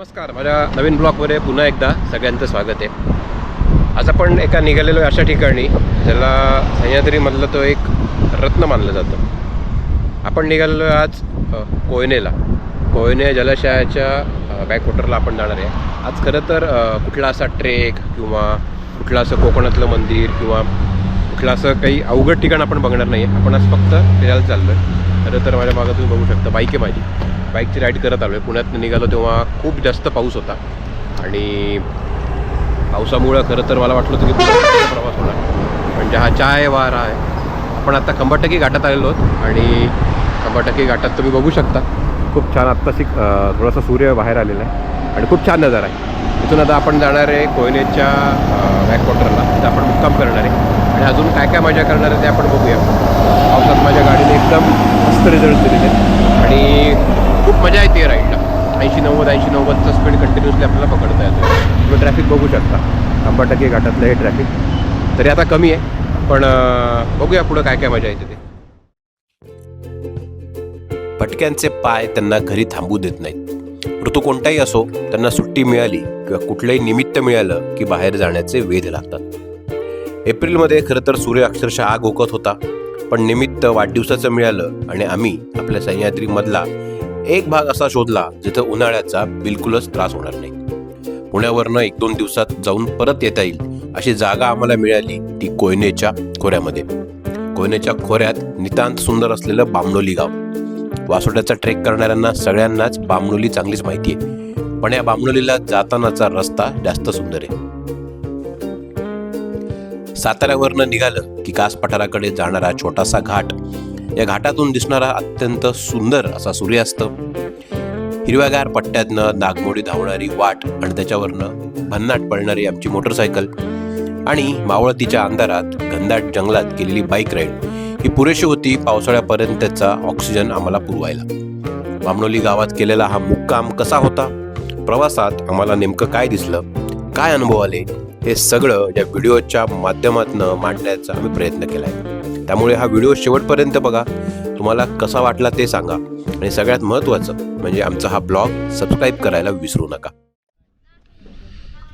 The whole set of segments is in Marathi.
नमस्कार माझ्या नवीन ब्लॉगमध्ये पुन्हा एकदा सगळ्यांचं स्वागत आहे. आज आपण एका निघालेलो आहे अशा ठिकाणी ज्याला सह्याद्रीमधलं तो एक रत्न मानलं जातं. आपण निघालेलो आहे आज कोयनेला. कोयने जलाशयाच्या बॅकवॉटरला आपण जाणार आहे. आज खरं तर कुठला असा ट्रेक किंवा कुठलं असं कोकणातलं मंदिर किंवा कुठलं असं काही अवघड ठिकाण आपण बघणार नाही. आपण आज फक्त फिरायला चाललो आहे खरं तर माझ्या मागं तुम्ही बघू शकता बाईक आहे माझी. बाईकची राईड करत आलो आहे पुण्यात निघालो तेव्हा खूप जास्त पाऊस होता. आणि पावसामुळं खरं तर मला वाटलं होतं की पुण्यात प्रवास होणार. म्हणजे हा चाय वारा आहे. आपण आता खंबाटकी घाटात आलेलो आहोत. आणि खंबाटकी घाटात तुम्ही बघू शकता. खूप छान आत्ताशी थोडासा सूर्य बाहेर आलेला आहे. आणि खूप छान नजारा आहे. इथून आता आपण जाणार आहे कोयनेच्या बॅकवॉटरला तिथं आपण मुक्काम करणार आहे. आणि अजून काय काय मजा करणार आहे ते आपण बघूया. पावसात माझ्या गाडीने एकदम मस्त रिझल्ट दिलेले आणि खूप मजा येते राईडला ऐंशी नव्वद ऐंशी नव्वदचा स्पीड कंटिन्युअसली आपल्याला पकडता येतो तुम्ही ट्रॅफिक बघू शकता. खंबाटकी घाटातलं हे ट्रॅफिक तरी आता कमी आहे पण बघूया पुढं काय काय मजा येते ते. भटक्यांचे पाय त्यांना घरी थांबू देत नाहीत. ऋतू कोणताही असो त्यांना सुट्टी मिळाली किंवा कुठलंही निमित्त मिळालं की बाहेर जाण्याचे वेध लागतात. एप्रिलमध्ये खरं तर सूर्य अक्षरशः आग ओकत होता. पण निमित्त वाढदिवसाचं मिळालं आणि आम्ही आपल्या सह्याद्रीमधला एक भाग असा शोधला जिथं उन्हाळ्याचा बिलकुलच त्रास होणार नाही. पुण्यावरनं एक दोन दिवसात जाऊन परत येता येईल अशी जागा आम्हाला मिळाली ती कोयनेच्या खोऱ्यामध्ये. कोयनेच्या खोऱ्यात नितांत सुंदर असलेलं बामणोली गाव. वासोट्याचा ट्रेक करणाऱ्यांना सगळ्यांनाच बामणोली चांगलीच माहिती आहे. पण या बामणोलीला जातानाचा रस्ता जास्त सुंदर आहे. साताऱ्यावरनं निघालं की कास पठाराकडे जाणारा छोटासा घाट. या घाटातून दिसणारा अत्यंत सुंदर असा सूर्यास्त. हिरव्यागार पट्ट्यातनं नागमोडी धावणारी वाट आणि त्याच्यावरनं भन्नाट पळणारी आमची मोटरसायकल. आणि मावळतीच्या अंधारात घनदाट जंगलात केलेली बाईक राईड ही पुरेशी होती पावसाळ्यापर्यंतचा ऑक्सिजन आम्हाला पुरवायला. बामणोली गावात केलेला हा मुक्काम कसा होता? प्रवासात आम्हाला नेमकं काय दिसलं? काय अनुभव आले? हे सगळं या व्हिडिओच्या माध्यमातून मांडण्याचा आम्ही प्रयत्न केला आहे त्यामुळे हा व्हिडिओ शेवटपर्यंत बघा. तुम्हाला कसा वाटला ते सांगा. आणि सगळ्यात महत्त्वाचं म्हणजे आमचा हा ब्लॉग सबस्क्राईब करायला विसरू नका.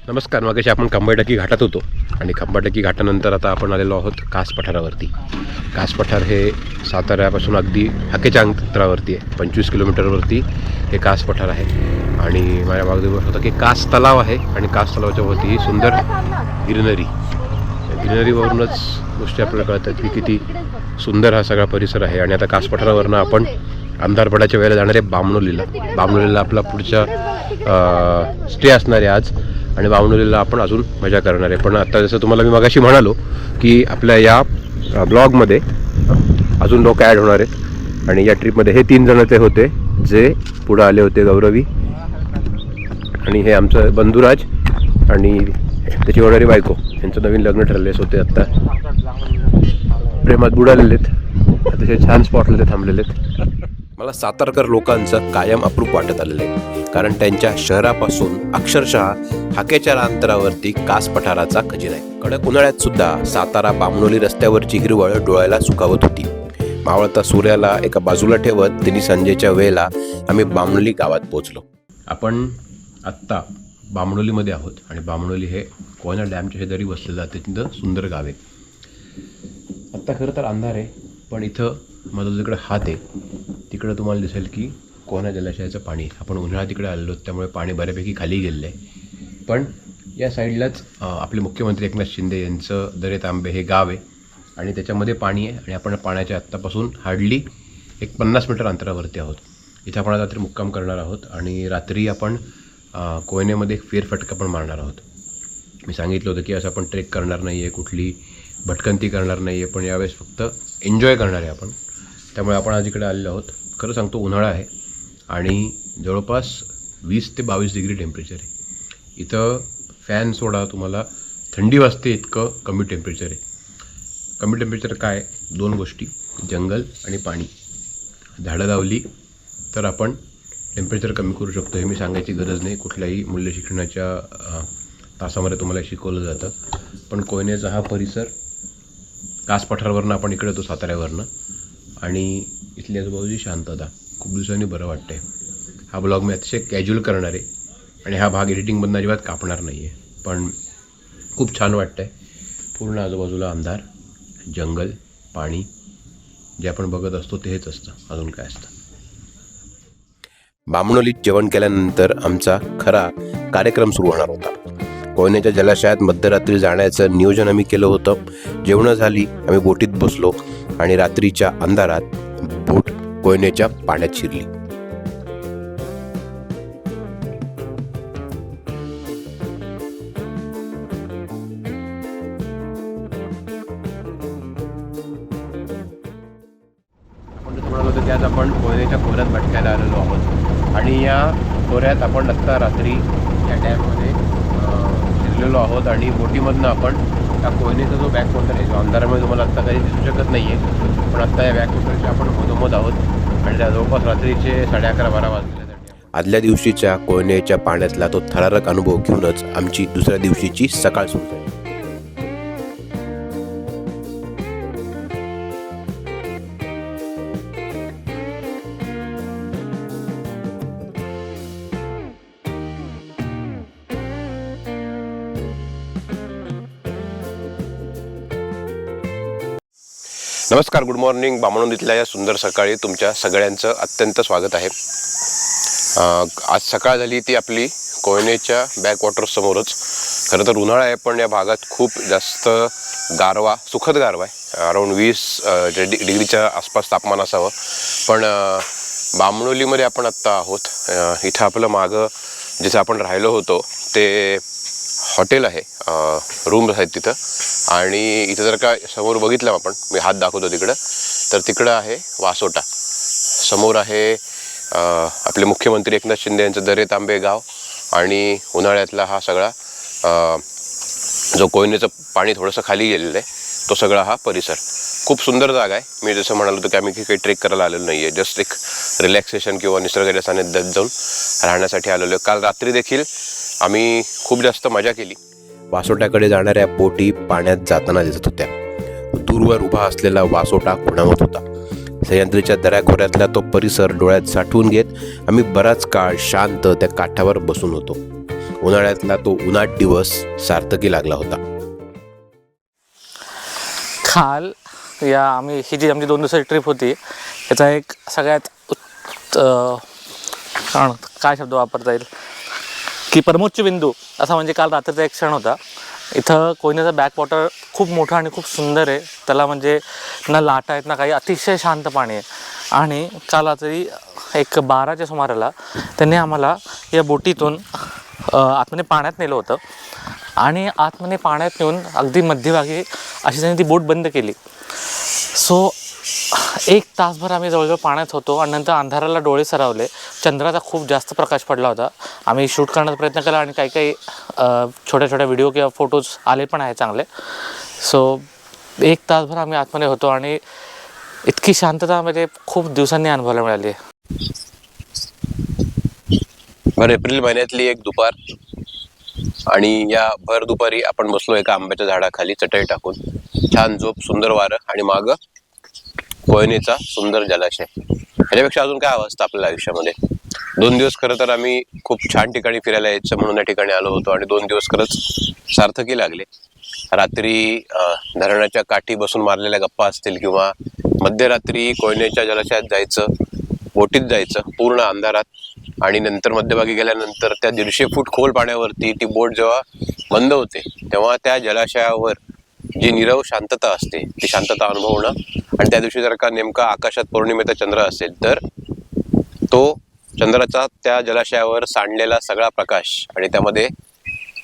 नमस्कार मागेशी आपण खंबाटकी घाटात होतो. आणि खंबाटकी घाटानंतर आता आपण आलेलो आहोत कास पठारावरती. कास पठार हे साताऱ्यापासून अगदी हाकेच्या अंतरावरती आहे. पंचवीस किलोमीटरवरती हे कास पठार आहे. आणि माझ्या मागं होतं की कास तलाव आहे आणि कास तलावाच्या वरती ही सुंदर ग्रीनरी. ग्रीनरीवरूनच गोष्टी आपल्याला कळतात की किती सुंदर हा सगळा परिसर आहे. आणि आता कास पठारावरनं आपण आमदारपडाच्या वेळेला जाणारे बामणोलीला. बामणोलीला आपला पुढच्या स्टे असणार आहे आज. आणि बामणोलीला आपण अजून मजा करणार आहे. पण आता जसं तुम्हाला मी मगाशी म्हणालो की आपल्या या ब्लॉगमध्ये अजून लोक ॲड होणार आहेत आणि या ट्रिपमध्ये हे तीन जण ते होते जे पुढं आले होते गौरवी आणि हे आमचं बंधुराज आणि त्याची होणारी बायको. यांचं नवीन लग्न ठरलेच होते आत्ता. प्रेमात बुडालेले आहेत अतिशय छान स्पॉटला ते थांबलेले आहेत मला सातारकर लोकांचं कायम अप्रूप वाटत आलेलं आहे. कारण त्यांच्या शहरापासून अक्षरशः हाकेच्या अंतरावरती कास पठाराचा खजिना आहे. कडक उन्हाळ्यात सुद्धा सातारा बामणोली रस्त्यावरची हिरवळ डोळ्याला सुकावत होती. मावळता सूर्याला एका बाजूला ठेवत तिने संजेच्या वेळेला आम्ही बामणोली गावात पोहोचलो. आपण आत्ता बामणोलीमध्ये आहोत आणि बामणोली हे कोयना डॅमच्या शेजारी वसलेलं आहे तिथं सुंदर गाव आहे. आत्ता खरं तर अंधार आहे पण इथं माझा जिकडं हात आहे तिकडं तुम्हाला दिसेल की कोयना जलाशयाचं पाणी आपण उन्हाळा तिकडे आलेलो त्यामुळे पाणी बऱ्यापैकी खाली गेलेलं आहे. पण या साईडलाच आपले मुख्यमंत्री एकनाथ शिंदे यांचं दरे तांबे हे गाव आहे आणि त्याच्यामध्ये पाणी आहे आणि आपण पाण्याच्या आत्तापासून हार्डली एक पन्नास मीटर अंतरावरती आहोत. इथं आपण रात्री मुक्काम करणार आहोत आणि रात्री आपण कोयनेमध्ये एक फेरफटका पण मारणार आहोत. मी सांगितलं होतं की असं आपण ट्रेक करणार नाही आहे कुठली भटकंती करणार नाही आहे पण यावेळेस फक्त एन्जॉय करणार आहे आपण. त्यामुळे आपण आज इकडे आलेलो आहोत. खरं सांगतो उन्हाळा आहे आणि जवळपास वीस ते बावीस डिग्री टेम्परेचर आहे. इथं फॅन सोडा तुम्हाला थंडी वाजते इतकं कमी टेम्परेचर आहे. कमी टेम्परेचर काय? दोन गोष्टी जंगल आणि पाणी. झाडं लावली तर आपण टेम्परेचर कमी करू शकतो हे मी सांगायची गरज नाही. कुठल्याही मूल्य शिक्षणाच्या तासामध्ये तुम्हाला शिकवलं जातं. पण कोयनेचा हा परिसर कास पठारावरनं आपण इकडे येतो साताऱ्यावरनं. आणि इथली आजूबाजूची शांतता खूप दिवसांनी बरं वाटतंय. हा ब्लॉग मी अतिशय कॅज्युअल करणार आहे आणि हा भाग एडिटिंगमधनं अजिबात कापणार नाही आहे पण खूप छान वाटतं आहे पूर्ण आजूबाजूला अंधार जंगल पाणी जे आपण बघत असतो ते हेच असतं. अजून काय असतं? बामणोलीत जेवण केल्यानंतर आमचा खरा कार्यक्रम सुरू होणार होता. कोयनेच्या जलाशयात मध्यरात्री जाण्याचं नियोजन आम्ही केलं होतं. जेवणं झाली आम्ही बोटीत बसलो आणि रात्रीच्या अंधारात बोट कोयनेच्या पाण्यात शिरली. त्यात आज आपण कोयनेच्या खोऱ्यात भटकायला आलेलो आहोत. आणि या खोऱ्यात आपण आत्ता रात्री या डॅममध्ये फिरलेलो शिरलेलो आहोत आणि बोटीमधनं आपण त्या कोयनेचा जो बॅक वॉटर आहे जो अंधारामध्ये तुम्हाला आत्ता काही दिसू शकत नाही आहे पण आत्ता या बॅक वॉटरचे आपण मधोमध आहोत आणि त्या जवळपास रात्रीचे साडे अकरा बारा वाजले आदल्या दिवशीच्या कोयनेच्या पाण्यातला तो थरारक अनुभव घेऊनच आमची दुसऱ्या दिवशीची सकाळ सुरू झाली. नमस्कार गुड मॉर्निंग बामणोलीतल्या या सुंदर सकाळी तुमच्या सगळ्यांचं अत्यंत स्वागत आहे. आज सकाळ झाली ती आपली कोयनेच्या बॅकवॉटरसमोरच खरं तर उन्हाळा आहे पण या भागात खूप जास्त गारवा सुखद गारवा आहे. अराऊंड वीस जे डि- डिग्रीच्या आसपास तापमान असावं. पण बामणोलीमध्ये आपण आत्ता आहोत. इथं आपलं मागं जिथं आपण राहिलो होतो ते हॉटेल आहे रूम्स आहेत तिथं. आणि इथं जर का समोर बघितलं आपण मी हात दाखवतो तिकडं तर तिकडं आहे वासोटा. समोर आहे आपले मुख्यमंत्री एकनाथ शिंदे यांचं दरे तांबे गाव आणि उन्हाळ्यातला हा सगळा जो कोयनेचं पाणी थोडंसं खाली गेलेलं आहे तो सगळा हा परिसर. खूप सुंदर जागा आहे. मी जसं म्हणालो होतो की आम्ही काही ट्रेक करायला आलेलो नाही आहे जस्ट एक रिलॅक्सेशन किंवा निसर्गाच्या सानिध्यात जाऊन राहण्यासाठी आलेलो आहे. काल रात्री देखील आम्ही खूप जास्त मजा केली. वासोट्याकडे जाणाऱ्या बोटी पाण्यात जाताना दिसत होत्या. दूरवर उभा असलेला वासोटा खुणावत होता. सह्याद्रीच्या दऱ्याखोऱ्यातला तो परिसर डोळ्यात साठवून घेत आम्ही बराच काळ शांत त्या काठावर बसून होतो. उन्हाळ्यातला तो उन्हाट दिवस सार्थकी लागला होता. काल या आम्ही ही जी आमची दोन दिवसाची ट्रिप होती याचा एक सगळ्यात काय शब्द वापरता येईल? की परमोच्च बिंदू असा म्हणजे काल रात्रीचा एक क्षण होता. इथं कोयनेचा बॅक वॉटर खूप मोठं आणि खूप सुंदर आहे. त्याला म्हणजे ना लाटा आहेत ना काही अतिशय शांत पाणी आहे. आणि काल रात्री एक बाराच्या सुमाराला त्यांनी आम्हाला या बोटीतून अं, आतमध्ये पाण्यात नेलं होतं. आणि आतमध्ये पाण्यात नेऊन अगदी मध्यभागी अशी त्यांनी ती बोट बंद केली. सो एक तासभर आम्ही जवळजवळ पाण्यात होतो आणि नंतर अंधाराला डोळे सरावले. चंद्राचा खूप जास्त प्रकाश पडला होता. आम्ही शूट करण्याचा प्रयत्न केला आणि काही काही छोट्या छोट्या व्हिडिओ किंवा फोटोज आले पण आहे चांगले. सो एक तासभर आम्ही आतमध्ये होतो आणि इतकी शांतता म्हणजे खूप दिवसांनी अनुभवायला मिळाली. भर एप्रिल महिन्यातली एक दुपार आणि या भर दुपारी आपण बसलो एका आंब्याच्या झाडाखाली चटई टाकून. छान झोप सुंदर वारं आणि मागं कोयनेचा सुंदर जलाशय. ह्याच्यापेक्षा अजून काय हवं असतं आपल्या आयुष्यामध्ये? दोन दिवस खरं तर आम्ही खूप छान ठिकाणी फिरायला यायचं म्हणून या ठिकाणी आलो होतो आणि दोन दिवस खरंच सार्थकी लागले. रात्री धरणाच्या काठी बसून मारलेल्या गप्पा असतील किंवा मध्यरात्री कोयनेच्या जलाशयात जायचं बोटीत जायचं पूर्ण अंधारात आणि नंतर मध्यभागी गेल्यानंतर त्या दीडशे फूट खोल पाण्यावरती ती बोट जेव्हा बंद होते तेव्हा त्या जलाशयावर जी निरव शांतता असते ती शांतता अनुभवणं. आणि त्या दिवशी जर का नेमका आकाशात पौर्णिमेचा चंद्र असेल तर तो चंद्राचा त्या जलाशयावर सांडलेला सगळा प्रकाश आणि त्यामध्ये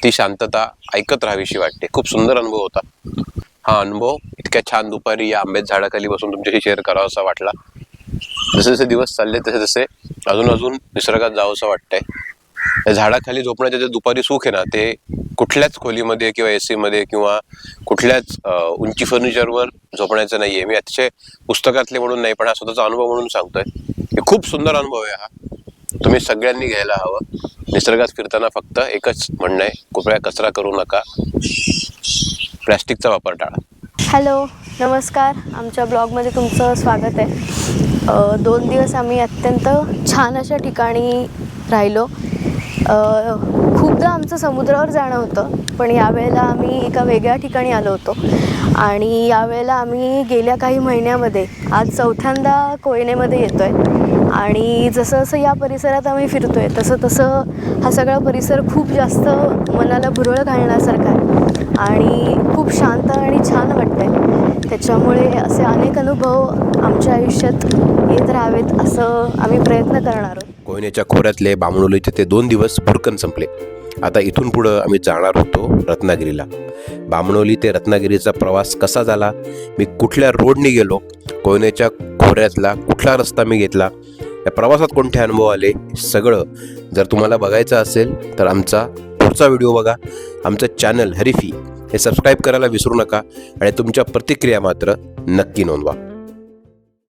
ती शांतता ऐकत राहावीशी वाटते. खूप सुंदर अनुभव होता. हा अनुभव इतक्या छान दुपारी या आंब्यात झाडाखाली बसून तुमच्याशी शेअर करावासा वाटला. जसे जसे दिवस चालले तसे तसे अजून अजून निसर्गात जावंसं वाटतंय. त्या झाडाखाली झोपण्याचे जे दुपारी सुख आहे ना ते कुठल्याच खोलीमध्ये किंवा एसी मध्ये किंवा कुठल्याच उंची फर्निचरवर झोपण्याचं नाहीये. मी अतिशय पुस्तकातले म्हणून नाही पण हा स्वतःचा अनुभव म्हणून सांगतोय. खूप सुंदर अनुभव आहे हा. तुम्ही सगळ्यांनी घ्यायला हवं. निसर्गात फिरताना फक्त एकच म्हणणं आहे कृपया कचरा करू नका. प्लॅस्टिकचा वापर टाळा. हॅलो नमस्कार. आमच्या ब्लॉगमध्ये तुमचं स्वागत आहे. दोन दिवस आम्ही अत्यंत छान अशा ठिकाणी राहिलो. खूपदा आमचं समुद्रावर जाणं होतं पण यावेळेला आम्ही एका वेगळ्या ठिकाणी आलो होतो. आणि यावेळेला आम्ही गेल्या काही महिन्यामध्ये आज चौथ्यांदा कोयनेमध्ये येतो आहे आणि जसं जसं या परिसरात आम्ही फिरतो आहे तसं तसं हा सगळा परिसर खूप जास्त मनाला भुरळ घालण्यासारखा आहे. आणि खूप शांत आणि छान वाटतं आहे त्याच्यामुळे असे अनेक अनुभव आमच्या आयुष्यात येत राहावेत असं आम्ही प्रयत्न करणार आहोत. कोयनेच्या खोऱ्यातले बामणोलीचे ते दोन दिवस भुरकन संपले. आता इथून पुढं आम्ही जाणार होतो रत्नागिरीला. बामणोली ते रत्नागिरीचा प्रवास कसा झाला? मी कुठल्या रोडने गेलो? कोयनेच्या खोऱ्यातला कुठला रस्ता मी घेतला? या प्रवासात कोणते अनुभव आले? सगळं जर तुम्हाला बघायचं असेल तर आमचा पुढचा व्हिडिओ बघा. आमचं चॅनल हरिफी हे सबस्क्राईब करायला विसरू नका आणि तुमच्या प्रतिक्रिया मात्र नक्की नोंदवा.